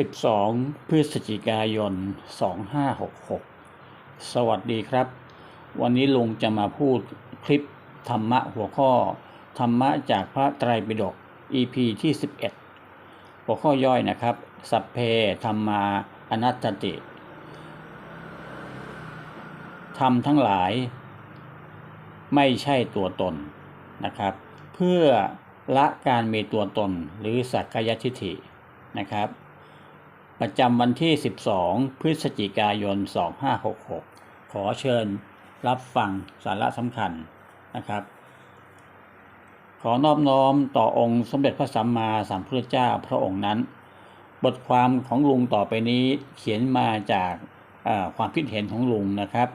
12 พฤศจิกายน 2566 สวัสดีครับ วันนี้ลุงจะมาพูดคลิปธรรมะหัวข้อ ธรรมะจากพระไตรปิฎก EP ที่ 11 หัวข้อย่อยนะครับ สัพเพธรรมาอนัตตติธรรมทั้งหลาย ไม่ใช่ตัวตนนะครับ เพื่อละการมีตัวตนหรือสักกายทิฐินะครับ ประจำวันที่ 12 พฤศจิกายน 2566 ขอเชิญรับฟังสาระสำคัญนะครับ ขอนอบน้อมต่อองค์สมเด็จพระสัมมาสัมพุทธเจ้าพระองค์นั้น บทความของลุงต่อไปนี้เขียนมาจากความคิดเห็นของลุงนะครับ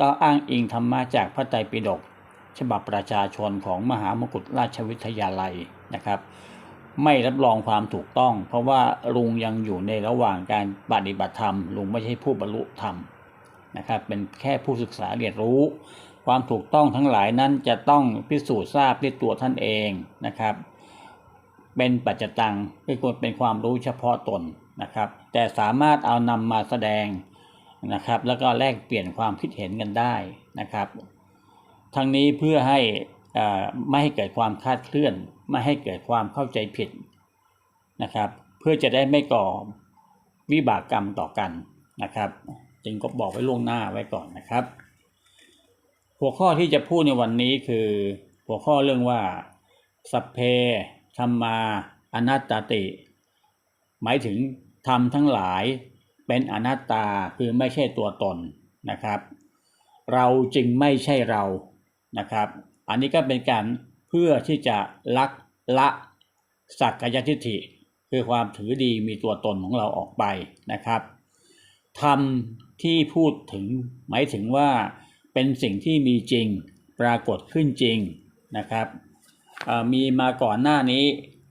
ก็อ้างอิงธรรมะจากพระไตรปิฎกฉบับประชาชนของมหามกุฏราชวิทยาลัยนะครับ ไม่รับรองความถูกต้อง เพราะว่าลุงยังอยู่ในระหว่างการปฏิบัติธรรมลุงไม่ใช่ผู้บรรลุธรรมนะครับ เป็นแค่ผู้ศึกษาเรียนรู้ ความถูกต้องทั้งหลายนั้นจะต้องพิสูจน์ทราบด้วยตัวท่านเองนะครับ เป็นปัจจตังคือเป็นความรู้เฉพาะตนนะครับ แต่สามารถเอานำมาแสดงนะครับ แล้วก็แลกเปลี่ยนความคิดเห็นกันได้นะครับ ทั้งนี้เพื่อให้ไม่ให้เกิดความคาดเคลื่อน ไม่ให้เกิดความเข้าใจผิดนะครับ เพื่อจะได้ไม่ก่อวิบากกรรมต่อกันนะครับ จึงก็บอกไว้ล่วงหน้าไว้ก่อนนะครับ หัวข้อที่จะพูดในวันนี้คือ หัวข้อเรื่องว่าสัพเพธรรมาอนัตตติ หมายถึงธรรมทั้งหลายเป็นอนัตตาคือไม่ใช่ตัวตนนะครับ เราจึงไม่ใช่เรานะครับ อันนี้ก็เป็นการเพื่อที่จะลัก ละสักกายทิฏฐิ คือความถือดีมีตัวตนของเราออกไปนะครับธรรมที่พูดถึงหมายถึงว่าเป็นสิ่งที่มีจริงปรากฏขึ้นจริงนะครับมีมาก่อนหน้านี้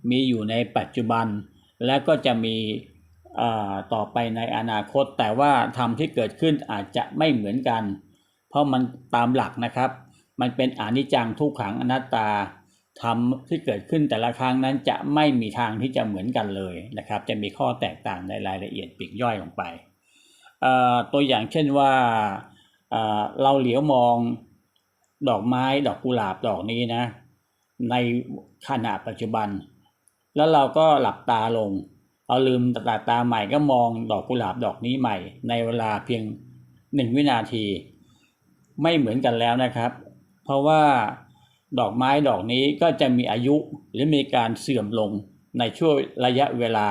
มีอยู่ในปัจจุบัน และก็จะมีต่อไปในอนาคต แต่ว่าธรรมที่เกิดขึ้นอาจจะไม่เหมือนกัน เพราะมันตามหลักนะครับ มันเป็นอนิจจังทุกขังอนัตตา ทำที่เกิดขึ้นแต่ละครั้งนั้นจะไม่มีทางที่จะเหมือนกันเลยนะครับ จะมีข้อแตกต่างในรายละเอียดปีกย่อยลงไป ตัวอย่างเช่นว่าเราเหลียวมองดอกไม้ดอกกุหลาบดอกนี้นะ ในขณะปัจจุบัน แล้วเราก็หลับตาลงเอาลืมตาตาใหม่ก็มองดอกกุหลาบดอกนี้ใหม่ ในเวลาเพียงหนึ่งวินาที ไม่เหมือนกันแล้วนะครับ เพราะว่า ดอกไม้ดอกนี้ก็จะมีอายุหรือมีการเสื่อมลงในช่วงระยะเวลา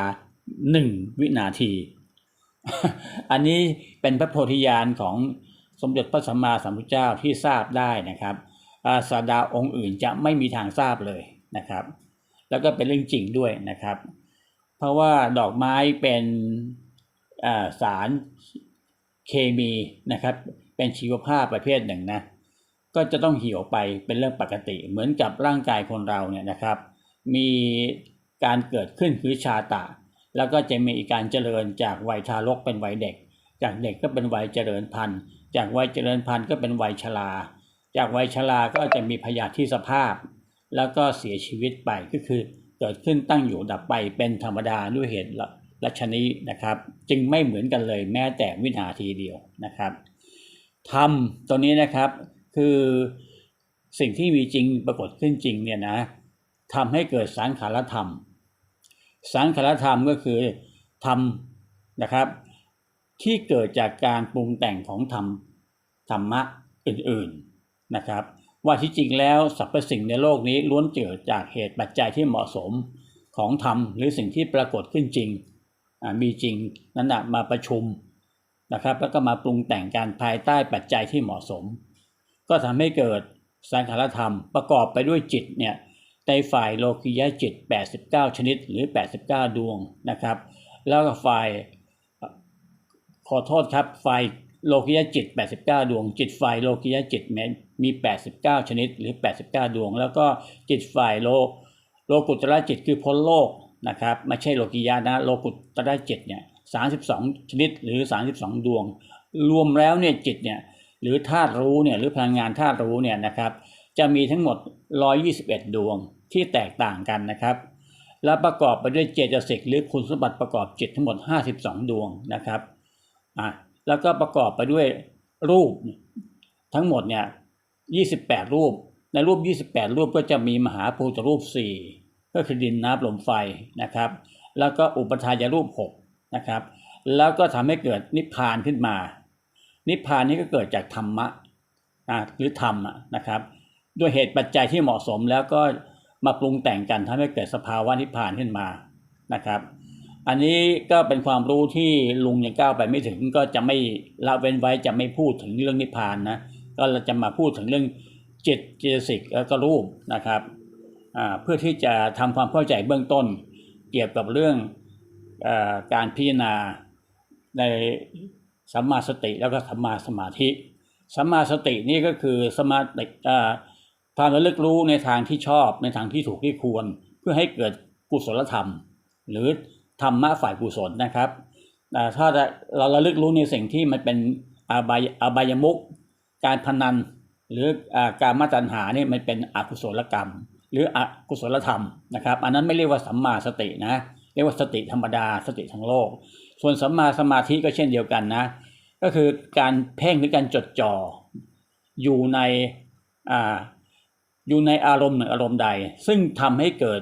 หนึ่งวินาที อันนี้เป็นพระโพธิญาณของสมเด็จพระสัมมาสัมพุทธเจ้าที่ทราบได้นะครับอาสาดาองค์อื่นจะไม่มีทางทราบเลยนะครับ แล้วก็เป็นเรื่องจริงด้วยนะครับ เพราะว่าดอกไม้เป็นสารเคมีนะครับ เป็นชีวภาพประเภทหนึ่งนะ ก็จะต้องเหี่ยวไปเป็นเรื่องปกติ เหมือนกับร่างกายคนเราเนี่ยนะครับ มีการเกิดขึ้นคือชาตะ แล้วก็จะมีการเจริญจากวัยทารกเป็นวัยเด็ก จากเด็กก็เป็นวัยเจริญพันธุ์ จากวัยเจริญพันธุ์ก็เป็นวัยชรา จากวัยชราก็จะมีพยาธิสภาพ แล้วก็เสียชีวิตไปก็คือเกิดขึ้นตั้งอยู่ดับไปเป็นธรรมดาด้วยเหตุลัชนีนะครับ จึงไม่เหมือนกันเลยแม้แต่วินาทีเดียวนะครับธรรมตัวนี้นะครับ คือสิ่งที่มีจริงปรากฏขึ้นจริงเนี่ยนะทำให้เกิดสังขารธรรม สังขารธรรมก็คือธรรมนะครับ ที่เกิดจากการปรุงแต่งของธรรมธรรมะอื่นๆนะครับ ว่าที่จริงแล้วสรรพสิ่งในโลกนี้ล้วนเกิดจากเหตุปัจจัยที่เหมาะสมของธรรมหรือสิ่งที่ปรากฏขึ้นจริงมีจริงนั้นนะมาประชุมนะครับ แล้วก็มาปรุงแต่งการภายใต้ปัจจัยที่เหมาะสม ก็ทำให้เกิดสังขารธรรมประกอบไปด้วยจิตเนี่ยในฝ่ายโลกิยะจิต 89 ชนิดหรือ 89 ดวงนะครับ แล้วก็ฝ่ายขอโทษครับฝ่ายโลกิยะจิต 89 ดวง จิตฝ่ายโลกิยะจิตมี 89 ชนิดหรือ 89 ดวง แล้วก็จิตฝ่ายโลโลกุตระจิตคือพ้นโลกนะครับไม่ใช่โลกิยะนะโลกุตระจิตเนี่ย32 ชนิดหรือ 32 ดวง รวมแล้วเนี่ยจิตเนี่ย หรือธาตุรู้เนี่ยหรือพลังงานธาตุรู้เนี่ยนะครับจะมีทั้งหมด 121 ดวงที่แตกต่างกันนะครับ และประกอบไปด้วยเจตสิกหรือคุณสมบัติประกอบจิตทั้งหมด 52 ดวงนะครับอะแล้วก็ประกอบไปด้วยรูปทั้งหมดเนี่ย 28 รูป ในรูป 28 รูปก็จะมีมหาภูตรูป 4 ก็คือดินน้ำลมไฟนะครับ แล้วก็อุปทายรูป 6 นะครับ แล้วก็ทำให้เกิดนิพพานขึ้นมา นิพพานนี้ก็เกิดจากธรรมะหรือธรรมนะครับ ด้วยเหตุปัจจัยที่เหมาะสมแล้วก็มาปรุงแต่งกันทำให้เกิดสภาวะนิพพานขึ้นมานะครับ อันนี้ก็เป็นความรู้ที่ลุงยังก้าวไปไม่ถึงก็จะไม่ละเว้นไว้จะไม่พูดถึงเรื่องนิพพานนะก็เราจะมาพูดถึงเรื่องจิตเจตสิกแล้วก็รูปนะครับเพื่อที่จะทำความเข้าใจเบื้องต้น เกี่ยวกับเรื่องอการพิจารณาใน สัมมาสติแล้วก็สัมมาสมาธิสัมมาสตินี่ก็คือสมาติอ่าความระลึกรู้ในทางที่ชอบในทางที่ถูกที่ควร เพื่อให้เกิดกุศลธรรม หรือธรรมะฝ่ายกุศลนะครับอ่ถ้าเราระลึกรู้ในสิ่งที่มันเป็นอบายอบายมุกการพนัน หรือการมาตัญหาเนี่ยมันเป็นอกุศลกรรม หรืออกุศลธรรมนะครับ อันนั้นไม่เรียกว่าสัมมาสตินะเรียกว่าสติธรรมดาสติทั้งโลก ส่วนสัมมาสมาธิก็เช่นเดียวกันนะ ก็คือการเพ่งหรือการจดจ่ออยู่ในอ่าอยู่ในอารมณ์หนึ่งอารมณ์ใด ซึ่งทำให้เกิด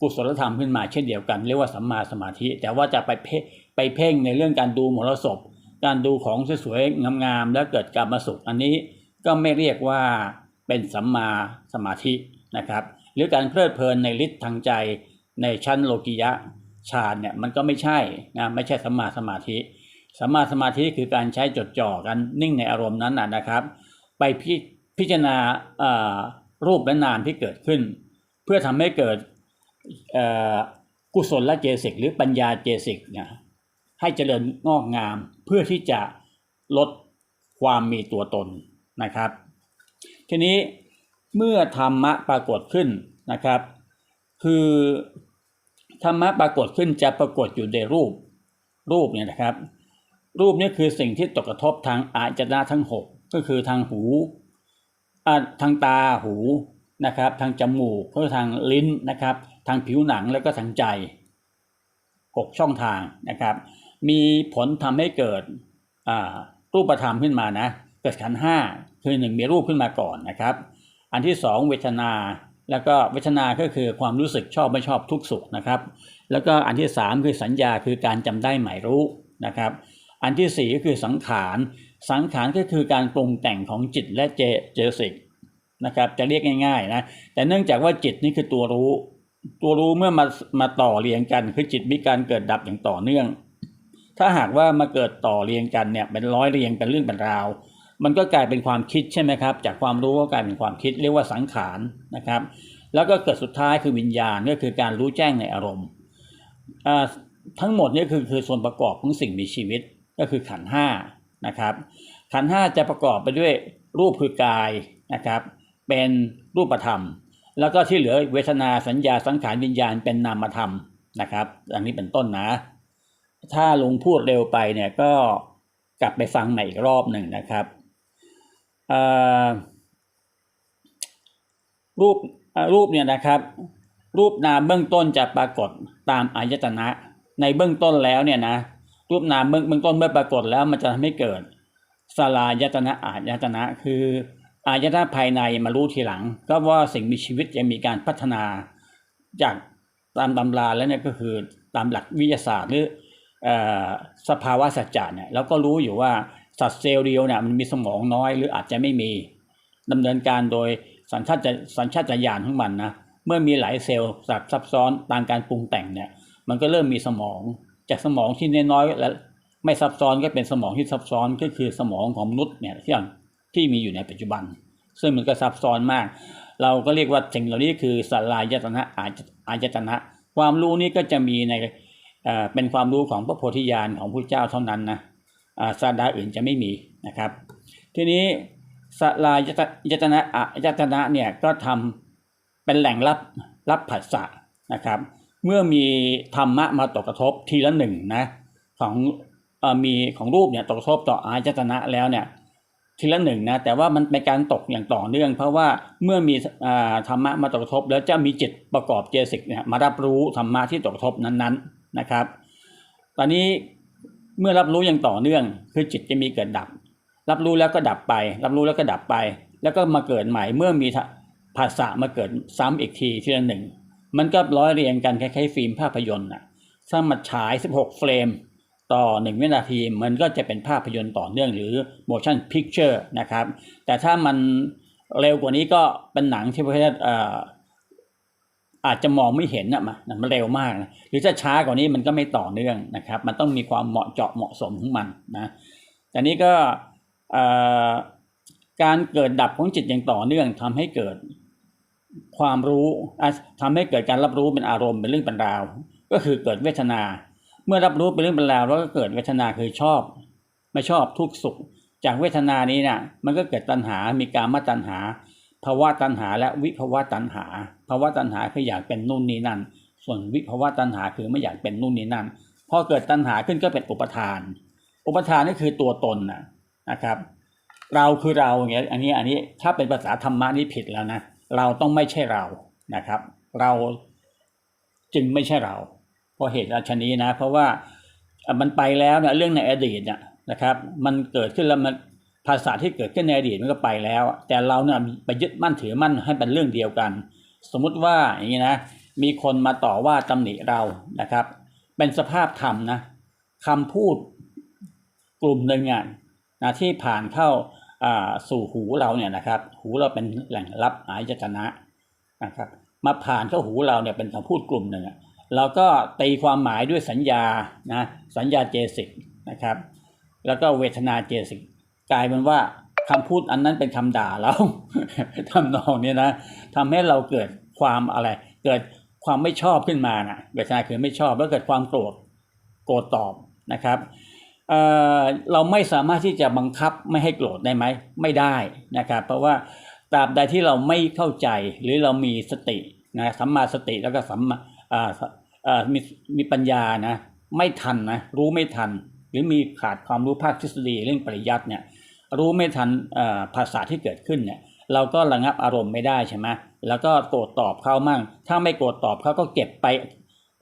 กุศลธรรมขึ้นมาเช่นเดียวกัน เรียกว่าสัมมาสมาธิ แต่ว่าจะไปเพ่ไปเพ่งในเรื่องการดูมรสพ การดูของสวยๆงามๆแล้วเกิดการมาสุขอันนี้ก็ไม่เรียกว่าเป็นสัมมาสมาธินะครับ หรือการเพลิดเพลินในฤทธิ์ทางใจในชั้นโลกิยะ ฌานเนี่ยมันก็ไม่ใช่นะไม่ใช่สัมมาสมาธิสัมมาสมาธิคือการใช้จดจ่อกันนิ่งในอารมณ์นั้นนะครับ ไปพิพจารณารูปและนามที่เกิดขึ้น เพื่อทำให้เกิดกุศลและเจสิกหรือปัญญาเจสิกเนี่ยให้เจริญงอกงามเพื่อที่จะลดความมีตัวตนนะครับ ทีนี้เมื่อธรรมะปรากฏขึ้นนะครับ คือ ธรรมะปรากฏขึ้นจะปรากฏอยู่ในรูป รูปเนี่ยนะครับ รูปนี่คือสิ่งที่ตกกระทบทางอาจนะทั้ง6ก็คือทางหูอ่าทางตาหูนะครับ ทางจมูกก็ทางลิ้นนะครับ ทางผิวหนังแล้วก็ทางใจ6ช่องทางนะครับ มีผลทำให้เกิดอ่ารูปธรรมขึ้นมานะเกิดขันห้าคือหนึ่งมีรูปขึ้นมาก่อนนะครับ อันที่สองเวทนา แล้วก็เวทนาก็คือความรู้สึกชอบไม่ชอบทุกข์สุขนะครับ แล้วก็อันที่สามคือสัญญาคือการจำได้หมายรู้นะครับ อันที่สี่ก็คือสังขาร สังขารก็คือการปรุงแต่งของจิตและเจเจสิกนะครับจะเรียกง่ายๆนะแต่เนื่องจากว่าจิตนี่คือตัวรู้ ตัวรู้เมื่อมามาต่อเรียงกัน คือจิตมีการเกิดดับอย่างต่อเนื่อง ถ้าหากว่ามาเกิดต่อเรียงกันเนี่ยเป็นร้อยเรียงเป็นเรื่องเป็นราว มันก็กลายเป็นความคิดใช่ไหมครับ จากความรู้ก็กลายเป็นความคิดเรียกว่าสังขารนะครับ แล้วก็เกิดสุดท้ายคือวิญญาณก็คือการรู้แจ้งในอารมณ์ทั้งหมดนี่คือคือส่วนประกอบของสิ่งมีชีวิตก็คือขันห้านะครับ ขันห้าจะประกอบไปด้วยรูปคือกายนะครับ เป็นรูปธรรม แล้วก็ที่เหลือเวทนาสัญญาสังขารวิญญาณเป็นนามธรรมนะครับ อันนี้เป็นต้นนะ ถ้าลุงพูดเร็วไปเนี่ยก็กลับไปฟังใหม่อีกรอบหนึ่งนะครับ รูปรูปเนี่ยนะครับ รูปนามเบื้องต้นจะปรากฏตามอายตนะ ในเบื้องต้นแล้วเนี่ยนะรูปนามเบื้องเบื้องต้นเมื่อปรากฏแล้วมันจะทำให้เกิดสลายตนะอายตนะ คืออายตนะภายในมารู้ทีหลัง ก็ว่าสิ่งมีชีวิตจะมีการพัฒนาจากตามตำราแล้วเนี่ยก็คือตามหลักวิทยาศาสตร์หรือเอ่อสภาวะสัจจะเนี่ยเราก็รู้อยู่ว่า สัตว์เซลล์เดียวเนี่ยมันมีสมองน้อยหรืออาจจะไม่มีดำเนินการโดยสัญชาตสัญชาตญาณของมันนะเมื่อมีหลายเซลล์สับซับซ้อนตามการปรุงแต่งเนี่ย มันก็เริ่มมีสมอง จากสมองที่น้อยและไม่ซับซ้อนก็เป็นสมองที่ซับซ้อนก็คือสมองของมนุษย์เนี่ยที่ที่มีอยู่ในปัจจุบัน ซึ่งมันก็ซับซ้อนมาก เราก็เรียกว่าสิ่งเหล่านี้คือสลายยตนะอาจอายตนะ ความรู้นี้ก็จะมีในเป็นความรู้ของพระโพธิญาณของพระเจ้าเท่านั้นนะ อ่าดาอื่นจะไม่มีนะครับ ทีนี้สลายยตนะอายตนะเนี่ยก็ทำเป็นแหล่งรับรับผัสสะนะครับ เมื่อมีธรรมะมาตกกระทบทีละหนึ่งนะของเอ่อมีของรูปเนี่ยตกกระทบต่ออายตนะแล้วเนี่ยทีละหนึ่งนะแต่ว่ามันเป็นการตกอย่างต่อเนื่อง เพราะว่าเมื่อมีอ่าธรรมะมาตกกระทบ แล้วจะมีจิตประกอบเจสิกเนี่ยมารับรู้ธรรมะที่ตกกระทบนั้นๆนะครับ ตอนนี้ เมื่อรับรู้อย่างต่อเนื่อง คือจิตจะมีเกิดดับ รับรู้แล้วก็ดับไป รับรู้แล้วก็ดับไป แล้วก็มาเกิดใหม่เมื่อมีภาษามาเกิดซ้ำอีกทีทีละหนึ่ง มันก็ร้อยเรียงกันคล้ายๆฟิล์มภาพยนตร์น่ะถ้ามาฉาย 16 เฟรม ต่อ 1 วินาที มันก็จะเป็นภาพยนตร์ต่อเนื่องหรือ motion picture นะครับ แต่ถ้ามันเร็วกว่านี้ก็เป็นหนังที่ประเภทเอ่อ อาจจะมองไม่เห็นนะมันมันเร็วมากนะหรือถ้าช้ากว่านี้มันก็ไม่ต่อเนื่องนะครับ มันต้องมีความเหมาะเจาะเหมาะสมของมันนะแต่นี้ก็การเกิดดับของจิตอย่างต่อเนื่องทำให้เกิดความรู้อะทำให้เกิดการรับรู้เป็นอารมณ์เป็นเรื่องเป็นราว ก็คือเกิดเวทนา เมื่อรับรู้เป็นเรื่องเป็นราวแล้วก็เกิดเวทนาคือชอบ ไม่ชอบทุกข์สุข จากเวทนานี้เนี่ยมันก็เกิดตัณหา มีการมาตัณหาภาวะตัณหาและวิภาวะตัณหา ภาวะตัณหาคืออยากเป็นนู่นนี่นั่น ส่วนวิภาวะตัณหาคือไม่อยากเป็นนู่นนี่นั่น พอเกิดตัณหาขึ้นก็เป็นอุปทาน อุปทานนี่คือตัวตนนะนะครับ เราคือเราอย่างเงี้ย อันนี้อันนี้ถ้าเป็นภาษาธรรมะนี่ผิดแล้วนะ เราต้องไม่ใช่เรา นะครับ เราจึงไม่ใช่เรา เพราะเหตุราชนี้นะ เพราะว่ามันไปแล้วเนี่ยเรื่องในอดีตเนี่ยนะครับ มันเกิดขึ้นแล้วมันภาษาที่เกิดขึ้นในอดีตมันก็ไปแล้ว แต่เราเนี่ยไปยึดมั่นถือมั่นให้เป็นเรื่องเดียวกัน สมมุติว่าอย่างนี้นะ มีคนมาต่อว่าตำหนิเรานะครับ เป็นสภาพธรรมนะคำพูดกลุ่มหนึ่งอะนะที่ผ่านเข้าสู่หูเราเนี่ยนะครับ หูเราเป็นแหล่งรับอายตนะนะครับ มาผ่านเข้าหูเราเนี่ยเป็นคำพูดกลุ่มหนึ่งเราก็ตีความหมายด้วยสัญญานะสัญญาเจสิกนะครับ แล้วก็เวทนาเจสิกกลายเป็นว่า คำพูดอันนั้นเป็นคำด่าเราทำนองนี้นะทำให้เราเกิดความอะไร เกิดความไม่ชอบขึ้นมานะเวทนาคือไม่ชอบแล้วเกิดความโกรธโกรธตอบนะครับเเราไม่สามารถที่จะบังคับไม่ให้โกรธได้ไหมไม่ได้นะครับ เพราะว่าตราบใดที่เราไม่เข้าใจหรือเรามีสตินะสัมมาสติแล้วก็สัมมามีมีปัญญานะไม่ทันนะรู้ไม่ทัน หรือมีขาดความรู้ภาคทฤษฎีเรื่องปริยัติเนี่ย รู้ไม่ทันอ่าภาษาที่เกิดขึ้นเนี่ยเราก็ระงับอารมณ์ไม่ได้ใช่ไหมแล้วก็โกรธตอบเขามั่ง ถ้าไม่โกรธตอบเขาก็เก็บไป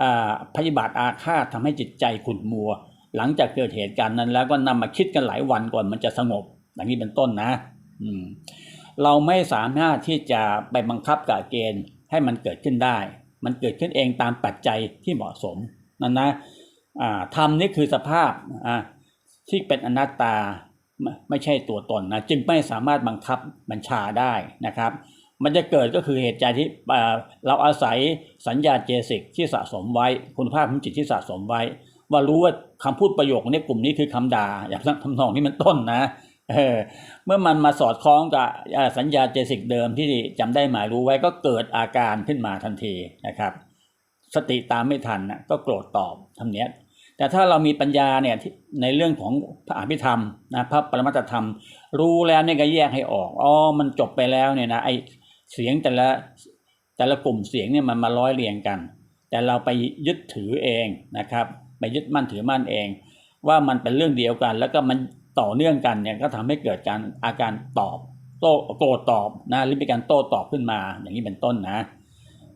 อ่าพยาบาทอาฆาตทำให้จิตใจขุ่นมัว หลังจากเกิดเหตุการณ์นั้น แล้วก็นำมาคิดกันหลายวันก่อนมันจะสงบ อย่างนี้เป็นต้นนะอืมเราไม่สามารถที่จะไปบังคับกับเกณฑ์ให้มันเกิดขึ้นได้ มันเกิดขึ้นเองตามปัจจัยที่เหมาะสมนั่นนะอ่าธรรมนี่คือสภาพอ่าที่เป็นอนัตตา ไม่ใช่ตัวตนนะจึงไม่สามารถบังคับบัญชาได้นะครับ มันจะเกิดก็คือเหตุใจที่เราอาศัยสัญญาเจสิกที่สะสมไว้ คุณภาพของจิตที่สะสมไว้ ว่ารู้ว่าคำพูดประโยคนี้กลุ่มนี้คือคำด่าอย่างทำนองนี้เป็นต้นนะเออเมื่อมันมาสอดคล้องกับสัญญาเจสิกเดิมที่จำได้หมายรู้ไว้ก็เกิดอาการขึ้นมาทันทีนะครับ สติตามไม่ทันนะก็โกรธตอบทำเนี้ย แต่ถ้าเรามีปัญญาเนี่ยที่ในเรื่องของพระอภิธรรมนะพระปรมัตธรรม รู้แล้วเนี่ยก็แยกให้ออกอ๋อมันจบไปแล้วเนี่ยนะไอเสียงแต่ละแต่ละกลุ่มเสียงเนี่ยมันมาร้อยเรียงกัน แต่เราไปยึดถือเองนะครับไปยึดมั่นถือมั่นเอง ว่ามันเป็นเรื่องเดียวกัน แล้วก็มันต่อเนื่องกันเนี่ยก็ทำให้เกิดการอาการตอบโต้โต้ตอบนะหรือมีการโต้ตอบขึ้นมาอย่างนี้เป็นต้นนะ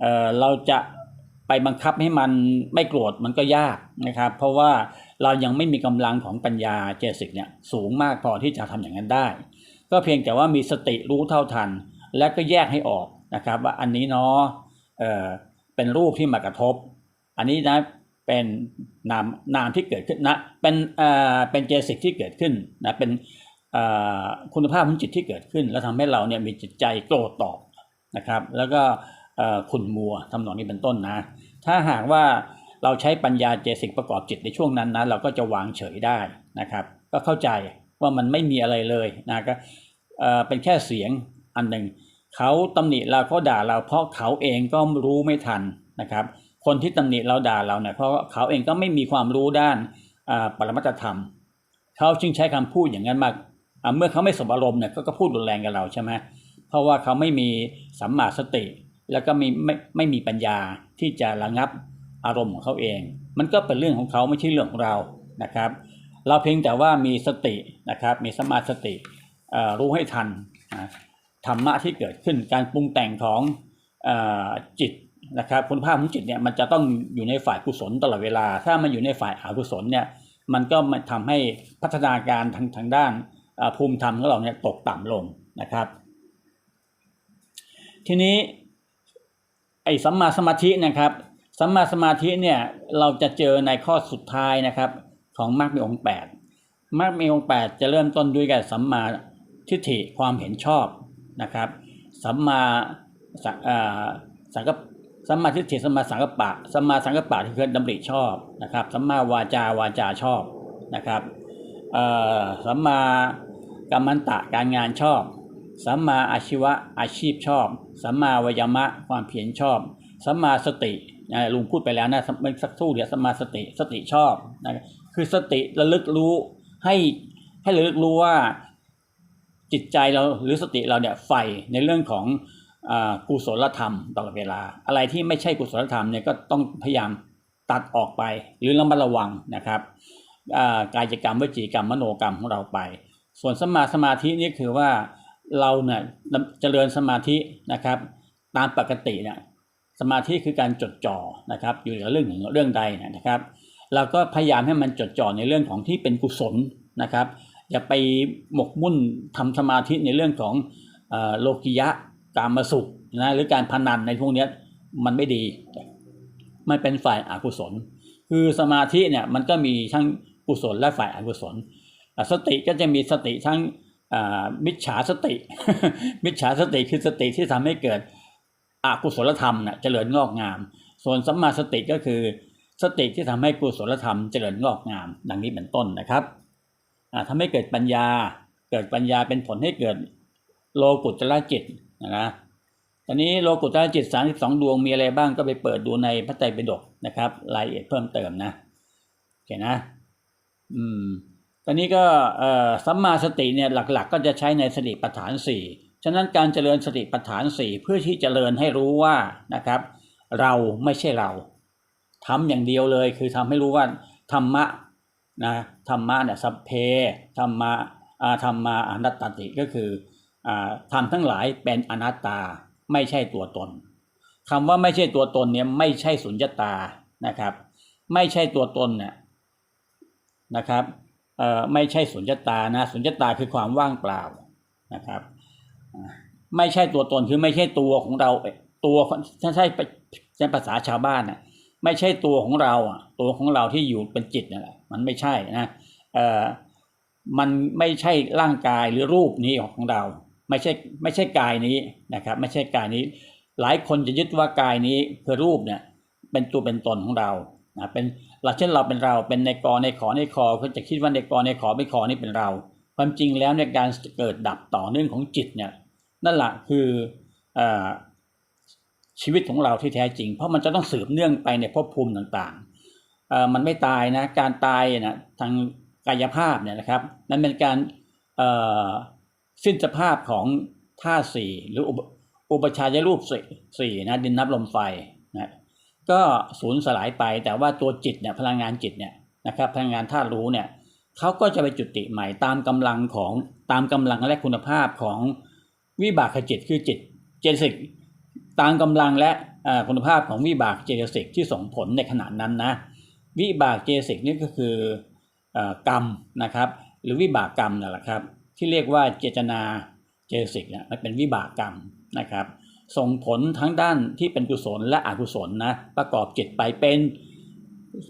เออเราจะ ไปบังคับให้มันไม่โกรธมันก็ยากนะครับ เพราะว่าเรายังไม่มีกำลังของปัญญาเจสิกเนี่ยสูงมากพอที่จะทำอย่างนั้นได้ ก็เพียงแต่ว่ามีสติรู้เท่าทัน และก็แยกให้ออกนะครับ ว่าอันนี้เนาะเอ่อเป็นรูปที่มากระทบ อันนี้นะเป็นนามนามที่เกิดขึ้นนะเป็นเอ่อเป็นเจสิกที่เกิดขึ้นนะเป็นเอ่อคุณภาพของจิตที่เกิดขึ้น แล้วทำให้เราเนี่ยมีจิตใจโกรธตอบนะครับ แล้วก็ ขุ่นมัวทำนองนี้เป็นต้นนะ ถ้าหากว่าเราใช้ปัญญาเจสิกประกอบจิตในช่วงนั้นนะเราก็จะวางเฉยได้นะครับ ก็เข้าใจว่ามันไม่มีอะไรเลยนะก็เป็นแค่เสียงอันหนึ่งเขาตำหนิเราเขาด่าเราเพราะเขาเองก็รู้ไม่ทันนะครับ คนที่ตำหนิเราด่าเราเนี่ยเพราะเขาเองก็ไม่มีความรู้ด้านปรมัตธรรมเขาจึงใช้คำพูดอย่างนั้นมากเมื่อเขาไม่สมอารมณ์เนี่ยก็พูดรุนแรงกับเราใช่ไหมเพราะว่าเขาไม่มีสัมมาสติ แล้วก็มีไม่ไม่มีปัญญาที่จะระงับอารมณ์ของเขาเอง มันก็เป็นเรื่องของเขาไม่ใช่เรื่องของเรานะครับ เราเพียงแต่ว่ามีสตินะครับ มีสมาสติรู้ให้ทันนะธรรมะที่เกิดขึ้นการปรุงแต่งของอจิตนะครับคุณภาพของจิตเนี่ยมันจะต้องอยู่ในฝ่ายกุศลตลอดเวลา ถ้ามันอยู่ในฝ่ายอกุศลเนี่ยมันก็มาทำให้พัฒนาการทางทางด้านภูมิธรรมของเราเนี่ยตกต่ำลงนะครับ ทีนี้ ไอ้สัมมาสมาธินะครับสัมมาสมาธิเนี่ยเราจะเจอในข้อสุดท้ายนะครับของมรรคมีองค์แปดมรรคมีองค์แปดจะเริ่มต้นด้วยกับสัมมาทิฏฐิความเห็นชอบนะครับสัมมาสังอ่าสังกัสัมมาทิฏฐิสัมมาสังกัปปะสัมมาสังกัปปะที่คือดำริชอบนะครับสัมมาวาจาวาจาชอบนะครับสัมมากรรมันตะการงานชอบ สัมมาอาชีวะอาชีพชอบ สัมมาวยามะความเพียรชอบ สัมมาสตินะลุงพูดไปแล้วนะเมื่อสักครู่เดียวสัมมาสติสติชอบนะคือสติระลึกรู้ให้ให้ระลึกรู้ว่าจิตใจเราหรือสติเราเนี่ยใฝ่ในเรื่องของอกุศลธรรมตลอดเวลา อะไรที่ไม่ใช่กุศลธรรมเนี่ยก็ต้องพยายามตัดออกไป หรือระมัดระวังนะครับกายกรรมวจีกรรมมโนกรรมของเราไป ส่วนสมมาสมาธินี่คือว่า เราเนี่ยเจริญสมาธินะครับ ตามปกติเนี่ยสมาธิคือการจดจ่อนะครับ อยู่กับเรื่องหนึ่งเรื่องใดนะครับเราก็พยายามให้มันจดจ่อในเรื่องของที่เป็นกุศลนะครับ อย่าไปหมกมุ่นทำสมาธิในเรื่องของโลกิยะกามสุขนะหรือการพนันในพวกนี้มันไม่ดี มันเป็นฝ่ายอากุศล คือสมาธิเนี่ยมันก็มีทั้งกุศลและฝ่ายอกุศล สติก็จะมีสติทั้ง มิจฉาสติ มิจฉาสติคือสติที่ทำให้เกิดอกุศลธรรมน่ะเจริญงอกงาม ส่วนสัมมาสติก็คือสติที่ทำให้กุศลธรรมเจริญงอกงาม ดังนี้เป็นต้นนะครับอ่าให้เกิดปัญญา เกิดปัญญาเป็นผลให้เกิดโลกุตละจิตนะนะตอนนี้โลกุตละจิต 32 ดวงมีอะไรบ้างก็ไปเปิดดูในพระไตรปิฎกนะครับ รายละเอียดเพิ่มเติมนะโอเคนะ อืม อนนี้ก็สัมมาสติเนี่ยหลักๆ ก็จะใช้ในสติปัฏฐานสี่ฉะนั้นการเจริญสติปัฏฐานสี่เพื่อที่เจริญให้รู้ว่านะครับ เราไม่ใช่เราทำอย่างเดียวเลยคือทำให้รู้ว่าธรรมะนะธรรมะเนี่ยสัพเพธรรมะธรรมาอนัตตติก็คือธรรมทั้งหลายเป็นอนัตตาไม่ใช่ตัวตนคำว่าไม่ใช่ตัวตนเนี่ยไม่ใช่สุญญตานะครับ ไม่ใช่ตัวตนเนี่ยนะครับ ไม่ใช่สุญญตานะสุญญตาคือความว่างเปล่านะครับไม่ใช่ตัวตนคือไม่ใช่ตัวของเราตัวถ้าใช่ใช้ภาษาชาวบ้านน่ะไม่ใช่ตัวของเราอะตัวของเราที่อยู่เป็นจิตนั่นแหละมันไม่ใช่นะเอ่อมันไม่ใช่ร่างกายหรือรูปนี้ของเรา ไม่ใช่ไม่ใช่กายนี้นะครับ ไม่ใช่กายนี้ หลายคนจะยึดว่ากายนี้คือรูปเนี่ยเป็นตัวเป็นตนของเรา นะเป็นเราเช่นเราเป็นเราเป็นในกอในขอในคอก็จะคิดว่าในกอในขอไม่ขอนี่เป็นเรา ความจริงแล้วในยการเกิดดับต่อเนื่องของจิตเนี่ยนั่นแหละคืออชีวิตของเราที่แท้จริง เพราะมันจะต้องสืบเนื่องไปในภพภูมิต่างๆมันไม่ตายนะการตายนะทางกายภาพเนี่ยนะครับ นั่นเป็นการอ่อสิ้นสภาพของธาตุสี่หรืออุปชายรูปสี่นะดินน้ำลมไฟ ก็สูญสลายไป แต่ว่าตัวจิตเนี่ยพลังงานจิตเนี่ยนะครับพลังงานธาตุรู้เนี่ยเขาก็จะไปจุติใหม่ตามกำลังของตามกำลังและคุณภาพของวิบากขจิตคือจิตเจตสิกตามกำลังและคุณภาพของวิบากเจตสิกที่ส่งผลในขณะนั้นนะวิบากเจตสิกนี่ก็คืออกรรมนะครับ หรือวิบากกรรมนั่นแหละครับ ที่เรียกว่าเจตนาเจตสิกเนี่ยมันเป็นวิบากกรรมนะครับ ส่งผลทั้งด้านที่เป็นกุศลและอกุศลนะประกอบจิตไปเป็น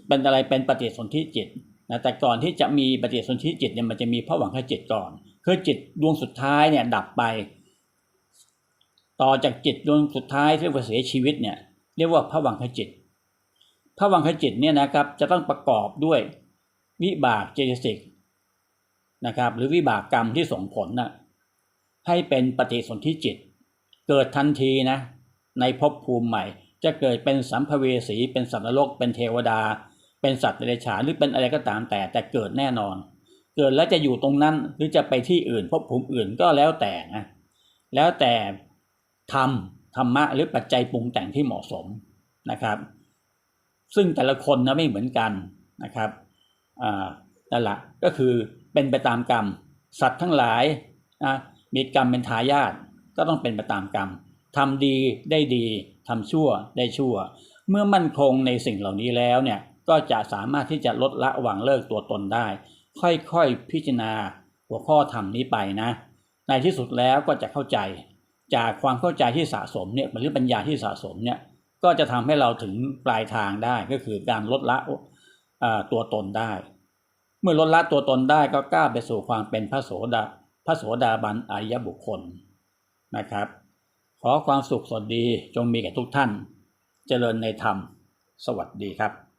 เป็นอะไรเป็นปฏิสนธิจิตนะแต่ก่อนที่จะมีปฏิสนธิจิตเนี่ยมันจะมีพระหวังขจิตก่อน คือจิตดวงสุดท้ายเนี่ยดับไป ต่อจากจิตดวงสุดท้ายที่เสียชีวิตเนี่ยเรียกว่าพระวังขจิตพระวังขจิตเนี่ยนะครับจะต้องประกอบด้วยวิบากเจตสิกนะครับหรือวิบากกรรมที่ส่งผลนะให้เป็นปฏิสนธิจิต เกิดทันทีนะ ในภพภูมิใหม่ จะเกิดเป็นสัมภเวสี เป็นสัตว์นรก เป็นเทวดา เป็นสัตว์เดรัจฉานหรือเป็นอะไรก็ตามแต่แต่เกิดแน่นอน เกิดแล้วจะอยู่ตรงนั้นหรือจะไปที่อื่นภพภูมิอื่นก็แล้วแต่นะแล้วแต่ทำธรรมะหรือปัจจัยปรุงแต่งที่เหมาะสมนะครับ ซึ่งแต่ละคนนะไม่เหมือนกันนะครับอ่านั่นแหละก็คือเป็นไปตามกรรม สัตว์ทั้งหลายนะมีกรรมเป็นทายาท ก็ต้องเป็นไปตามกรรมทำดีได้ดีทำชั่วได้ชั่ว เมื่อมั่นคงในสิ่งเหล่านี้แล้วเนี่ยก็จะสามารถที่จะลดละวางเลิกตัวตนได้ ค่อยๆพิจารณาหัวข้อธรรมนี้ไปนะ ในที่สุดแล้วก็จะเข้าใจ จากความเข้าใจที่สะสมเนี่ยหรือปัญญาที่สะสมเนี่ยก็จะทำให้เราถึงปลายทางได้ก็คือการลดละตัวตนได้ เมื่อลดละตัวตนได้ก็ก้าวไปสู่ความเป็นพระโสดาพระโสดาบันอริยบุคคล นะครับ ขอความสุขสวัสดีจงมีแก่ทุกท่าน เจริญในธรรม สวัสดีครับ